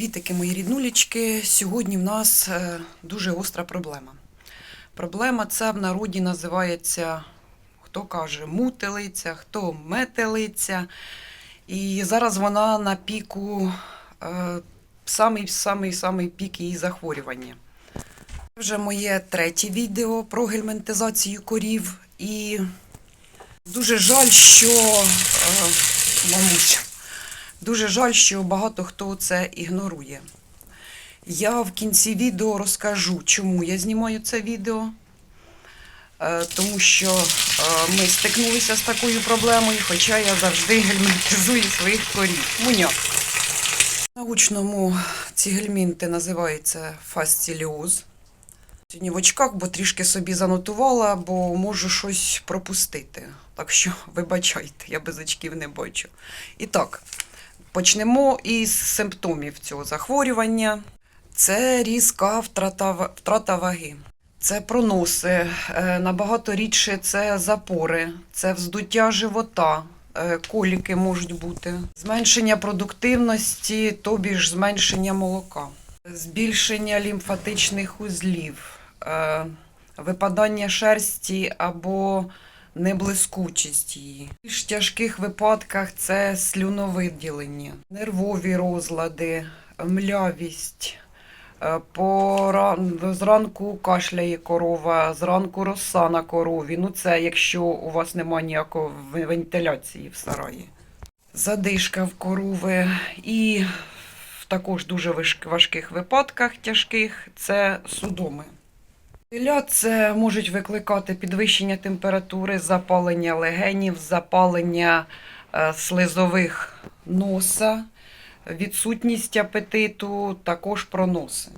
Привітики, мої ріднулічки. Сьогодні в нас е, дуже гостра проблема. Проблема ця в народі називається, хто каже, мутилиця, хто метелиця. І зараз вона на піку, е, самий самий самий пік її захворювання. Це вже моє третє відео про гельминтизацію корів. І дуже жаль, що е, мамусь, Дуже жаль, що багато хто це ігнорує. Я в кінці відео розкажу, чому я знімаю це відео. Е, Тому що е, ми стикнулися з такою проблемою, хоча я завжди гельмінтизую своїх корів. Муняк. Научному ці гельмінти називаються фасціліоз. Сьогодні в очках, бо трішки собі занотувала, бо можу щось пропустити. Так що вибачайте, я без очків не бачу. І так, Почнемо із симптомів цього захворювання. Це різка втрата, втрата ваги. Це проноси, е, набагато рідше це запори, це вздуття живота, е, коліки можуть бути, зменшення продуктивності, тобі ж зменшення молока, збільшення лімфатичних узлів, е, випадання шерсті або неблискучість її. В більш тяжких випадках це слюновиділення, нервові розлади, млявість. Е, Пора... Зранку кашляє корова, зранку роса на корові. Ну це якщо у вас немає ніякої вентиляції в сараї. Задишка в корови і в також дуже важких випадках тяжких це судоми. Це можуть викликати підвищення температури, запалення легенів, запалення е, слизових носа, відсутність апетиту, також проноси.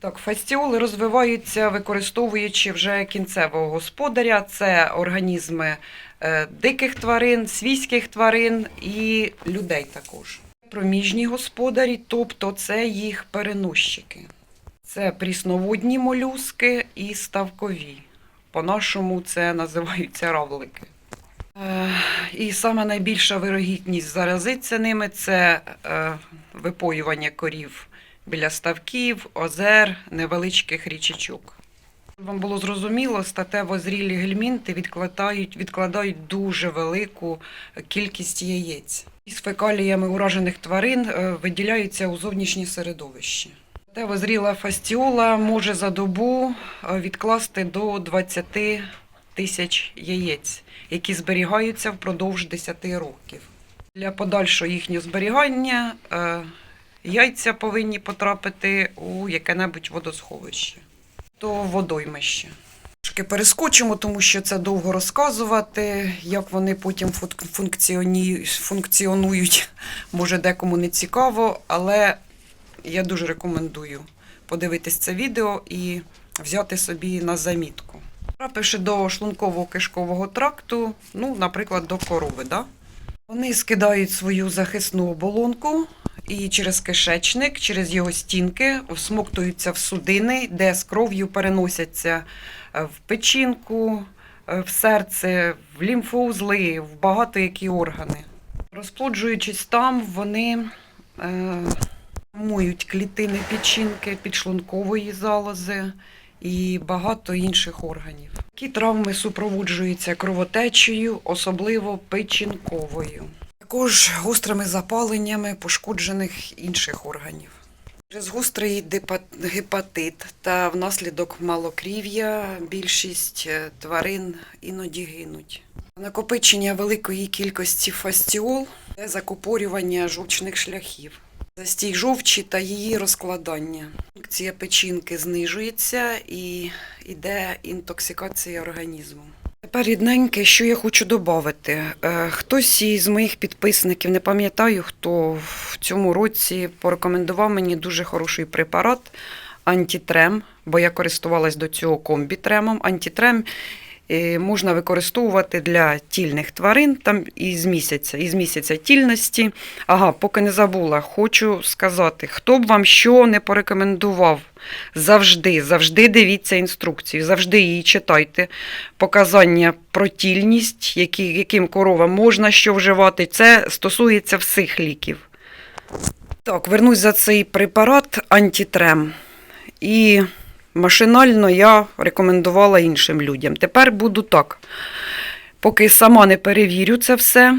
Так, фастіоли розвиваються, використовуючи вже кінцевого господаря. Це організми е, диких тварин, свійських тварин і людей також. Проміжні господарі, тобто це їх переносчики. Це прісноводні молюски і ставкові. По-нашому це називаються равлики. Е, І саме найбільша вирогідність заразитися ними це е, випоювання корів біля ставків, озер, невеличких річечок. Вам було зрозуміло, статево зрілі гельмінти відкладають, відкладають дуже велику кількість яєць. Із фекаліями уражених тварин е, виділяються у зовнішнє середовище. Статево зріла фастіола може за добу е, відкласти до 20 тисяч яєць, які зберігаються впродовж 10 років. Для подальшого їхнього зберігання е, яйця повинні потрапити у яке-небудь водосховище, то водоймище. Трошки перескочимо, тому що це довго розказувати, як вони потім функ- функціонують. Може, декому не цікаво, але я дуже рекомендую подивитись це відео і взяти собі на замітку. Трапивши до шлунково-кишкового тракту, ну, наприклад, до корови, да? вони скидають свою захисну оболонку і через кишечник, через його стінки всмоктуються в судини, де з кров'ю переносяться е, в печінку, е, в серце, в лімфоузли, в багато які органи. Розплоджуючись там, вони е, формують клітини печінки, підшлункової залози і багато інших органів. Такі травми супроводжуються кровотечею, особливо печінковою. Також гострими запаленнями пошкоджених інших органів. Через гострий гепатит та внаслідок малокрів'я більшість е, тварин іноді гинуть. Накопичення великої кількості фастіол закупорювання жовчних шляхів. Застій жовчі та її розкладання. Функція печінки знижується і йде інтоксикація організму. Тепер рідненьке, що я хочу додати. Хтось із моїх підписників, не пам'ятаю, хто в цьому році порекомендував мені дуже хороший препарат антитрем, бо я користувалась до цього комбітремом. Антитрем е, можна використовувати для тільних тварин там із місяця, із місяця тільності. Ага, поки не забула, хочу сказати, хто б вам що не порекомендував. Завжди, завжди дивіться інструкцію, завжди її читайте. Показання про тільність, які, яким коровам можна що вживати. Це стосується всіх ліків. Так, вернусь за цей препарат антитрем. І машинально я рекомендувала іншим людям. Тепер буду так. Поки сама не перевірю це все,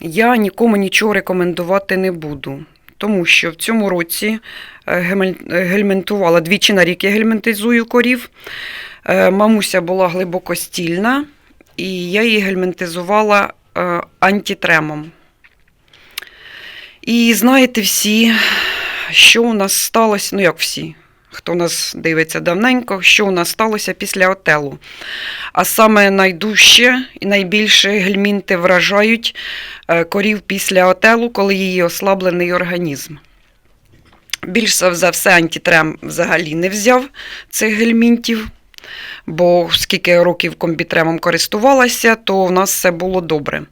я нікому нічого рекомендувати не буду. Тому що в цьому році е, е, гельментувала двічі на рік я гельментизую корів. Е, Мамуся була глибокостільна, і я її гельментизувала антитремом. І знаєте всі, що у нас сталося, ну як всі, хто нас дивиться давненько, що у нас сталося після отелу. А саме найдужче і найбільше гельмінти вражають е, корів після отелу, коли її ослаблений організм. Більш за все антитрем взагалі не взяв цих гельмінтів, бо скільки років комбітремом користувалася, то в нас все було добре.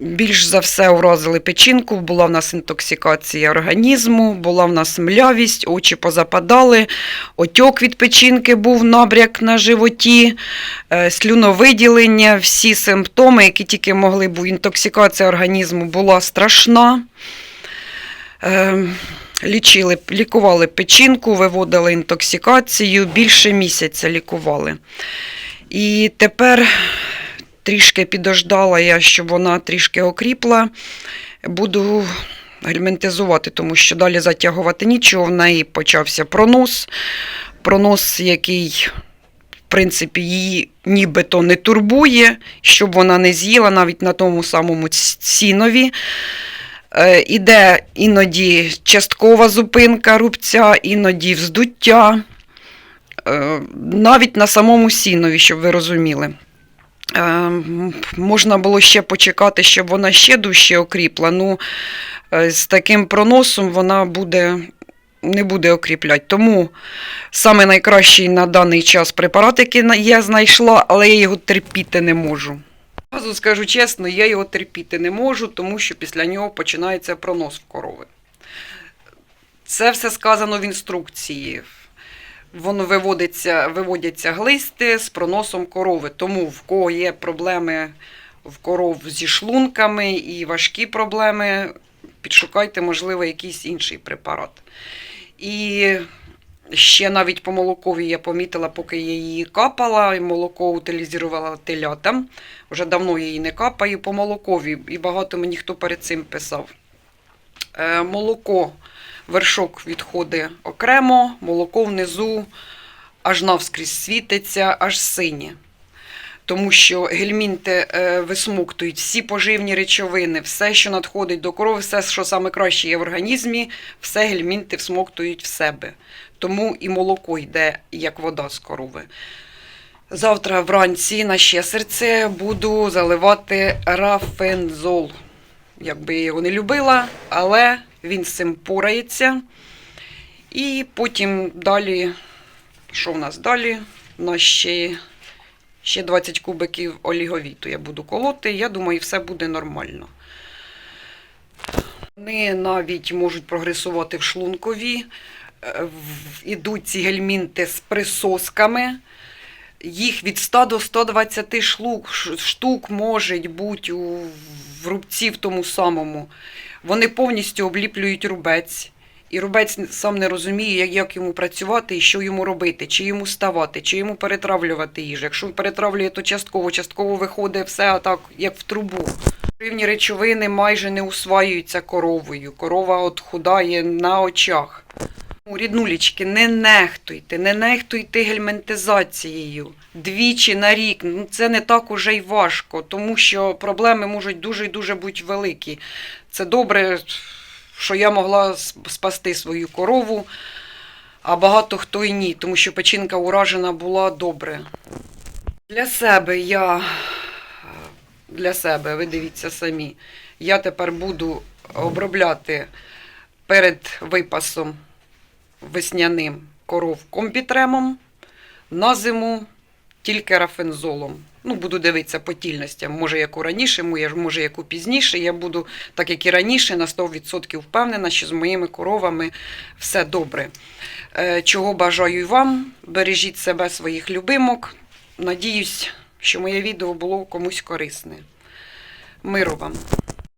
Більш за все уразили печінку, була в нас інтоксикація організму, була в нас млявість, очі позападали, отьок від печінки був набряк на животі, е, слюновиділення, всі симптоми, які тільки могли бути. Інтоксикація організму була страшна. Е, Лічили, лікували печінку, виводили інтоксикацію, більше місяця лікували. І тепер трішки підождала я, щоб вона трішки окріпла. Буду гельментизувати, тому що далі затягувати нічого. В неї почався пронос. Пронос, який, в принципі, її нібито не турбує, щоб вона не з'їла навіть на тому самому сінові. Е, Іде іноді часткова зупинка рубця, іноді вздуття, Е, навіть на самому сінові, щоб ви розуміли. Е, м, Можна було ще почекати, щоб вона ще дужче окріпла. Ну, е, з таким проносом вона буде, не буде окріпляти. Тому саме найкращий на даний час препарат, який я знайшла, але я його терпіти не можу. Зразу скажу чесно, я його терпіти не можу, тому що після нього починається пронос в корови. Це все сказано в інструкції. Воно виводиться, виводяться глисти з проносом корови. Тому в кого є проблеми в коров зі шлунками і важкі проблеми, підшукайте, можливо, якийсь інший препарат. І ще навіть по молокові я помітила, поки я її капала, і молоко утилізувала телятам. Вже давно її не капаю по молокові, і багато мені хто перед цим писав. Е, молоко, вершок відходить окремо, молоко внизу аж навскрізь світиться, аж синє. Тому що гельмінти е, висмоктують всі поживні речовини, все, що надходить до корови, все, що саме краще є в організмі, все гельмінти всмоктують в себе. Тому і молоко йде як вода з корови. Завтра вранці на ще серце буду заливати рафензол. Якби я його не любила, але він з цим порається. І потім далі, що в нас далі? У нас ще, ще 20 кубиків оліговіту я буду колоти. Я думаю, все буде нормально. Вони навіть можуть прогресувати в шлункові. Е, Ідуть ці гельмінти з присосками. Їх від 100 до 120 шлук, штук може бути у, в рубці в тому самому. Вони повністю обліплюють рубець. І рубець сам не розуміє, як, йому працювати і що йому робити, чи йому ставати, чи йому перетравлювати їжу. Якщо перетравлює, то частково, частково виходить все так, як в трубу. Поживні речовини майже не усваюються коровою. Корова от худає на очах. Ну, Ріднулічки, не нехтуйте, не нехтуйте гельментизацією двічі на рік. Ну, це не так уже й важко, тому що проблеми можуть дуже і дуже бути великі. Це добре, що я могла спасти свою корову, а багато хто і ні, тому що печінка уражена була добре. Для себе я для себе, ви дивіться самі, я тепер буду обробляти перед випасом весняним коров компітремом, на зиму тільки рафензолом. Ну, буду дивитися по тільностям. Може, яку раніше, може, яку пізніше. Я буду, так як і раніше, на 100% впевнена, що з моїми коровами все добре. Е, Чого бажаю і вам. Бережіть себе, своїх любимок. Надіюсь, що моє відео було комусь корисне. Миру вам!